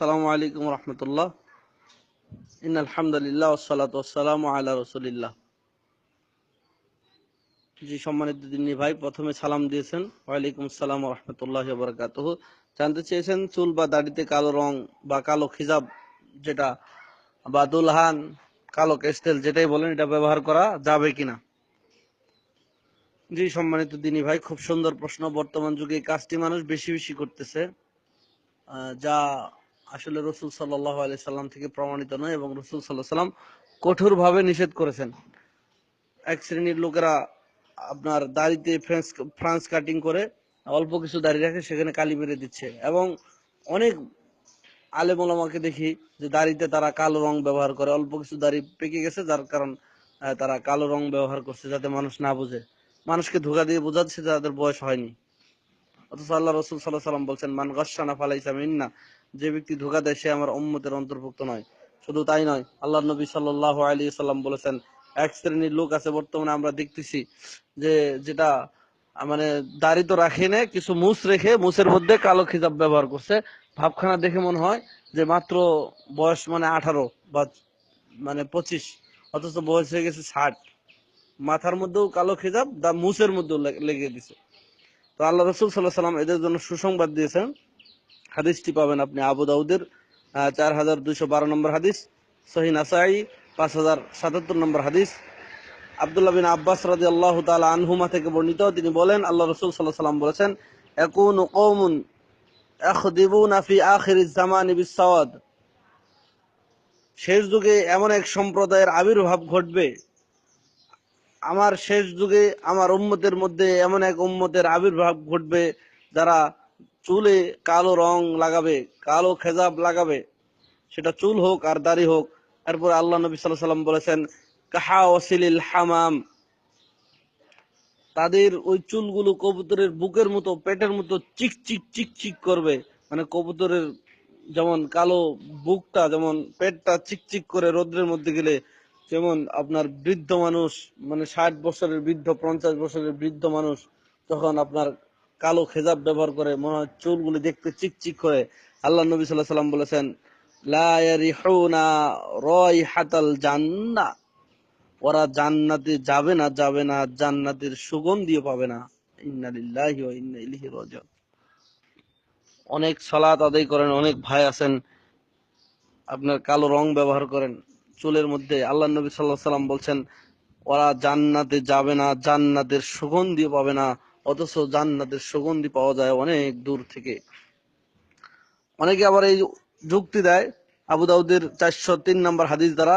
আসসালামু আলাইকুম রহমতুল্লাহ। ইন আলহামদুলিল্লাহ ওসালাত ওসালাম আলা রসুলিল্লাহ। জি, সম্মানিত দিনী ভাই, প্রথমে সালাম দিয়েছেন। ওয়ালাইকুম আসসালাম রহমতুল্লাহ বরকাত জানতে চেয়েছেন, চুল বা দাড়িতে কালো রং বা কালো খিজাব যেটা বা দুলহান, কালো কেস্টেল যেটাই বলেন, এটা ব্যবহার করা যাবে কিনা? জি, সম্মানিত দিনী ভাই, খুব সুন্দর প্রশ্ন। বর্তমান যুগে কাজটি মানুষ বেশি বেশি করতেছে। যা আসলে রসুল সাল্লাহ সাল্লাম থেকে প্রমাণিত নয় এবং রসুল সাল্লাহ সাল্লাম কঠোর ভাবে নিষেধ করেছেন। এক শ্রেণির লোকেরা আপনার দাড়িতে ফ্রেন্স, ফ্রান্স কাটিং করে অল্প কিছু দাড়ি রাখে সেখানে কালি মেরে দিচ্ছে এবং অনেক আলেম ওলামাকে দেখি যে দাড়িতে তারা কালো রং ব্যবহার করে, অল্প কিছু দাড়ি পেকে গেছে যার কারণ তারা কালো রং ব্যবহার করছে যাতে মানুষ না বুঝে। মানুষকে ধোকা দিয়ে বোঝাচ্ছে যে তাদের বয়স হয়নি। অথচ আল্লাহ রসুল সাল্লাহ সাল্লাম বলছেন, মান গসানা ফালাইসা মিন্না যে ব্যক্তি ধোকা দেয়, সে আমার উম্মতের অন্তর্ভুক্ত নয়। শুধু তাই নয় আল্লাহ নবী সাল্লাহ আলী সাল্লাম বলেছেন, এক শ্রেণির লোক আছে বর্তমানে আমরা দেখতেছি যে যেটা মানে দাড়ি তো রাখে না কিছু মুছ রেখে মুছের মধ্যে কালো খিজাব ব্যবহার করছে। ভাবখানা দেখে মনে হয় যে মাত্র বয়স মানে আঠারো বা মানে পঁচিশ, অথচ বয়স হয়ে গেছে ষাট। মাথার মধ্যেও কালো খিজাব, দা মুছের মধ্যেও লেগে দিছে। তো আল্লাহ রসুল সাল্লাহ সাল্লাম এদের জন্য সুসংবাদ দিয়েছেন হাদিসটি পাবেন আপনি আবু দাউদের চার হাজার দুইশো বারো নম্বর হাদিস, সহি নাসাই, পাঁচ হাজার সাতাত্তর নম্বর হাদিস। আব্দুল্লাহ বিন আব্বাস রাজি আল্লাহ তালা আনহুমা থেকে বর্ণিত, তিনি বলেন, আল্লাহ রসুল সাল্লাহ সাল্লাম বলেছেন, একুন কৌমুন এখদিবুন ফি আখির জামানি বিসাওয়াদ শেষ যুগে এমন এক সম্প্রদায়ের আবির্ভাব ঘটবে। আমার শেষ যুগে আমার উম্মতের মধ্যে এমন এক উম্মতের আবির্ভাব ঘটবে যারা চুলে কালো রং লাগাবে, কালো খেজাব লাগাবে। সেটা চুল হোক আর দাড়ি হোক। এরপর আল্লাহ নবী সাল্লাহ সাল্লাম বলেছেন, কাহা ওসিলিল হামাম। তাদের ওই চুলগুলো কবুতরের বুকের মতো, পেটের মতো চিক চিক চিক চিক করবে। মানে কবুতরের যেমন কালো বুকটা, যেমন পেটটা চিকচিক করে রোদ্রের মধ্যে গেলে, যেমন আপনার বৃদ্ধ মানুষ মানে ষাট বছরের বৃদ্ধ, পঞ্চাশ বছরের বৃদ্ধ মানুষ তখন আপনার কালো খেজাব ব্যবহার করে, মনে হয় চুলগুলি দেখতে চিকচিক করে আল্লাহ নবী সাল্লাহ সাল্লাম বলেছেন ওরা জান্নাতে যাবে না যাবে না, জান্নাতের সুগন্ধিও পাবে না। অনেক সালাত আদায় করেন, অনেক ভাই আছেন, আপনার কালো রং ব্যবহার করেন, চুলের মধ্যে আল্লাহ নবী সাল্লাহ সাল্লাম বলছেন, ওরা জান্নাতে যাবে না, জান্নাতের সুগন্ধি পাবে না অথচ জান্নাতের সুগন্ধি পাওয়া যায় অনেক দূর থেকে। অনেকে আবার এই যুক্তি দেয়, আবু দাউদের চারশো তিন নম্বর হাদিস দ্বারা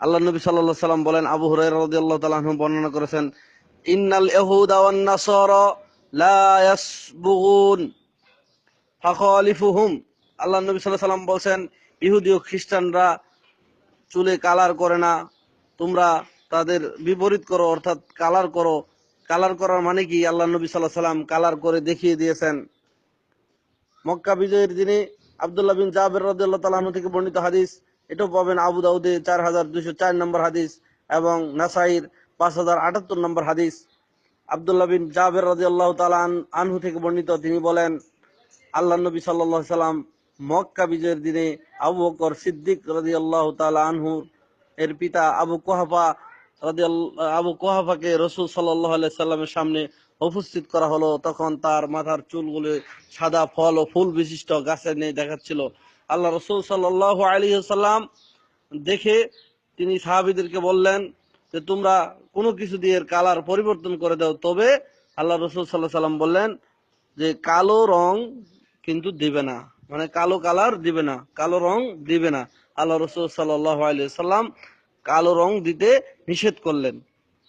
আল্লাহ নবী সাল্লাহ সাল্লাম বলেন, আবু হুরাইরা রাদিয়াল্লাহু বর্ণনা করেছেন, ইন্নাল আল্লাহ নবী সাল্লাল্লাহু সাল্লাম বলছেন, ইহুদি ও খ্রিস্টানরা চুলে কালার করে না, তোমরা তাদের বিপরীত করো, অর্থাৎ কালার করো কালার করার মানে কি? আল্লাহ নবী সাল্লাল্লাহু সাল্লাম কালার করে দেখিয়ে দিয়েছেন। মক্কা বিজয়ের দিনে আব্দুল্লাহ বিন জাবের রাদিয়াল্লাহু তাআলা আনহু থেকে বর্ণিত হাদিস। এটাও পাবেন আবু দাউদে চার হাজার দুইশো চার নম্বর হাদিস এবং নাসাইর পাঁচ হাজার আটাত্তর নম্বর হাদিস। আব্দুল্লাহ বিন জাবের রাদিয়াল্লাহু তাআলা আন- আনহু থেকে বর্ণিত তিনি বলেন, আল্লাহ নবী আলাইহি সাল্লাম মক্কা বিজয়ের দিনে আবু বকর সিদ্দিক রাদিয়াল্লাহু তাআলা আনহু এর পিতা আবু কোহাফা আবু কোহাফাকে রসুল সাল্লামের সামনে উপস্থিত করা হলো। তখন তার মাথার চুলগুলো সাদা ফল ও ফুল বিশিষ্ট গাছের নেই দেখাচ্ছিল। আল্লাহ রসুল সাল্লাল্লাহু আলাইহি সাল্লাম দেখে তিনি সাহাবীদেরকে বললেন যে, তোমরা কোনো কিছু দিয়ে কালার পরিবর্তন করে দাও। তবে আল্লাহ রসুল সাল্লাহ সাল্লাম বললেন যে, কালো রং কিন্তু দিবে না। মানে কালো কালার দিবে না, কালো রং দিবে না। আল্লাহ রসুল সাল্লাহ সাল্লাম কালো রং দিতে নিষেধ করলেন।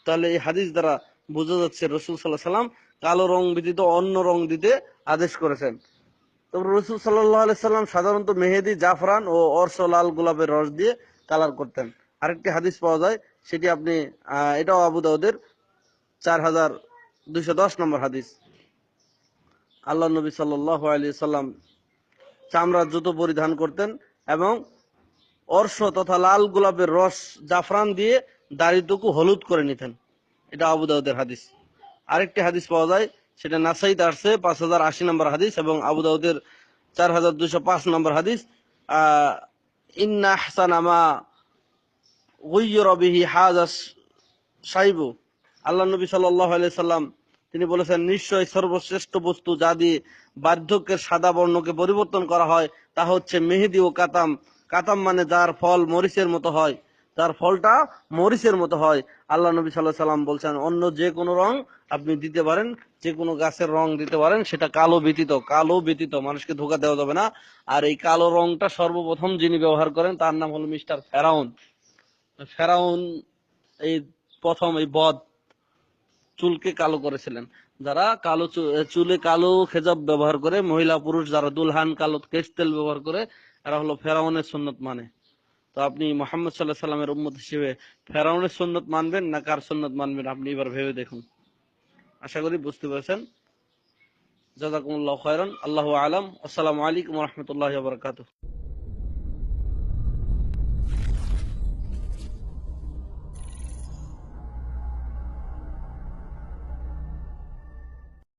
তাহলে এই হাদিস দ্বারা বোঝা যাচ্ছে রসুল সাল্লাহ সাল্লাম কালো রং ব্যতীত অন্য রং দিতে আদেশ করেছেন। তবে রসুল সাল্লাহ সাল্লাম সাধারণত মেহেদি, জাফরান ও অর্শ লাল গোলাপের রস দিয়ে কালার করতেন। আরেকটি হাদিস পাওয়া যায়, সেটি আপনি এটাও আবু দাউদের চার হাজার দুইশো দশ নম্বর হাদিস। আল্লাহ নবী সাল্লাহ আলী সাল্লাম চামড়ার জুতো পরিধান করতেন এবং অর্শ তথা লাল গোলাপের রস জাফরান দিয়ে দাড়িটুকু হলুদ করে নিতেন। এটা আবু দাউদের হাদিস। আরেকটি হাদিস পাওয়া যায়, সেটা নাসাইতে আসছে, পাঁচ হাজার আশি নম্বর হাদিস এবং আবু দাউদের চার হাজার দুইশো পাঁচ নম্বর হাদিস। ইন্না আহসানা মা গুইয়র বিহি হাজাস সাইবু আল্লাহ নবী সাল্লাহ সাল্লাম, তিনি বলেছেন, নিশ্চয় সর্বশ্রেষ্ঠ বস্তু যা দিয়ে বার্ধক্যের সাদা বর্ণকে পরিবর্তন করা হয়, তা হচ্ছে মেহেদি ও কাতাম। কাতাম মানে যার ফল মরিচের মতো হয়, তার ফলটা মরিচের মতো হয়। আল্লাহ নবী সাল্লাহ সাল্লাম বলছেন, অন্য যে কোনো রং আপনি দিতে পারেন, যে কোনো গাছের রং দিতে পারেন, সেটা কালো ব্যতীত কালো ব্যতীত, মানুষকে ধোকা দেওয়া যাবে না। আর এই কালো রংটা সর্বপ্রথম যিনি ব্যবহার করেন, তার নাম হলো মিস্টার ফেরাউন। ফেরাউন এই প্রথম এই বদ চুলকে কালো করেছিলেন। যারা কালো চুলে কালো খেজাব ব্যবহার করে, মহিলা পুরুষ যারা দুলহান কালো কেশ তেল ব্যবহার করে এরা হলো ফেরাউনের সন্ন্যত মানে। তো আপনি মোহাম্মদ সাল্লাহ সাল্লামের উম্মত হিসেবে ফেরাউনের সন্ন্যত মানবেন না কার সন্ন্যত মানবেন আপনি এবার ভেবে দেখুন। আশা করি বুঝতে পেরেছেন। জাজাকুমুল্লাহ খয়রান। আল্লাহ আলম। আসসালামু আলাইকুম রহমতুল্লাহ বারকাতুহ।